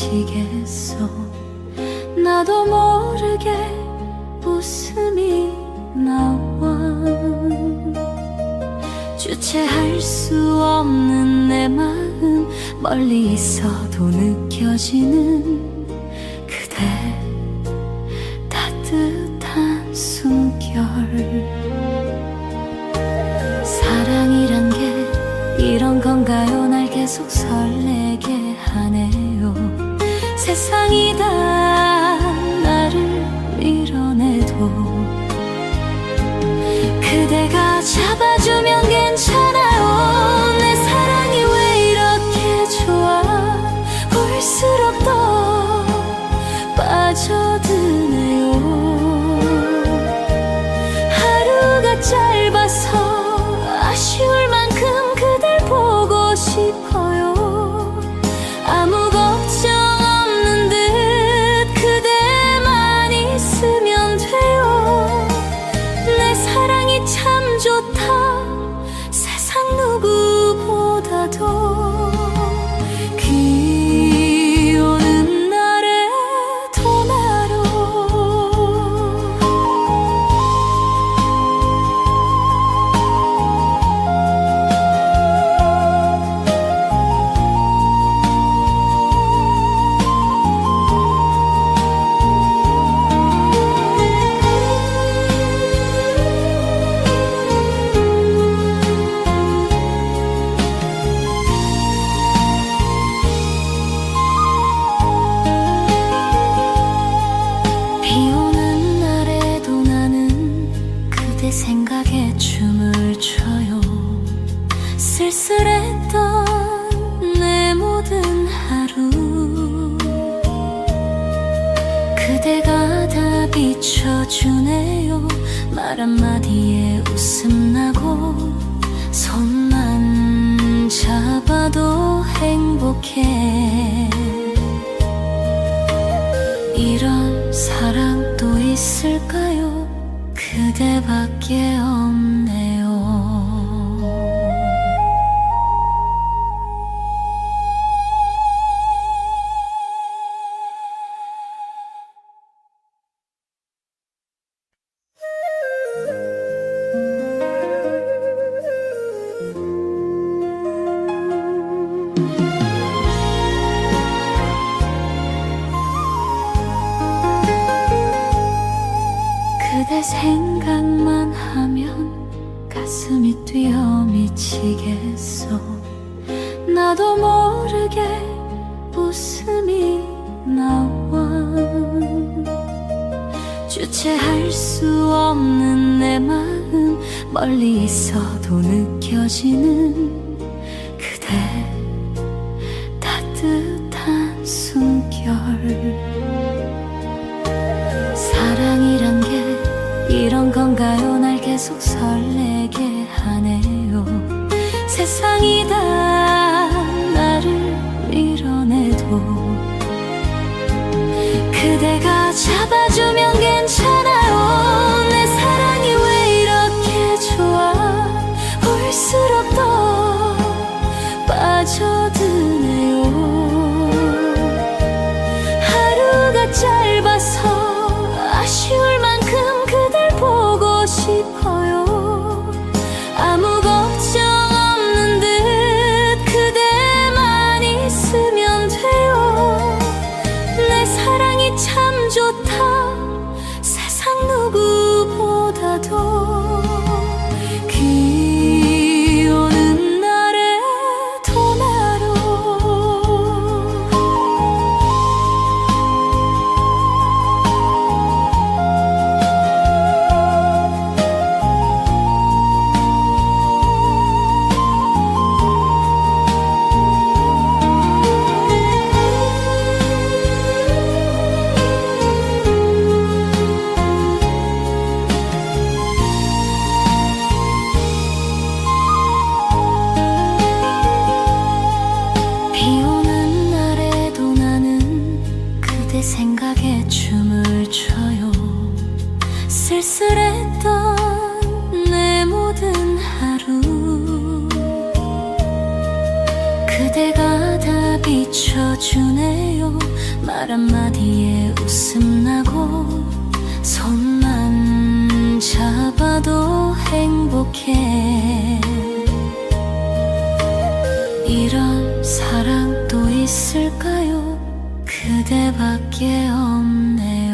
미치겠어? 나도 모르게 웃음이 나와. 주체할 수 없는 내 마음 멀리 있어도 느껴지는 그대 따뜻한 숨결. 사랑이란 게 이런 건가요? 날 계속 하네요 세상이 다. 나를 밀어내도 그대가 잡아 toi. 비춰주네요 말 한마디에 웃음 나고 손만 잡아도 행복해 이런 사랑도 있을까요? 그대밖에 없네요. 생각만 하면 가슴이 뛰어 미치겠어. 나도 모르게 웃음이 나와. 주체할 수 없는 내 마음 멀리 있어도 느껴지는 그대 따뜻한 숨결 건가요? 날 계속 설레게 하네요. 세상이 다 나를 밀어내도. 그대가 잡아주면 괜찮 비춰주네요. 말 한마디에 웃음 나고 손만 잡아도 행복해. 이런 사랑 또 있을까요? 그대밖에 없네요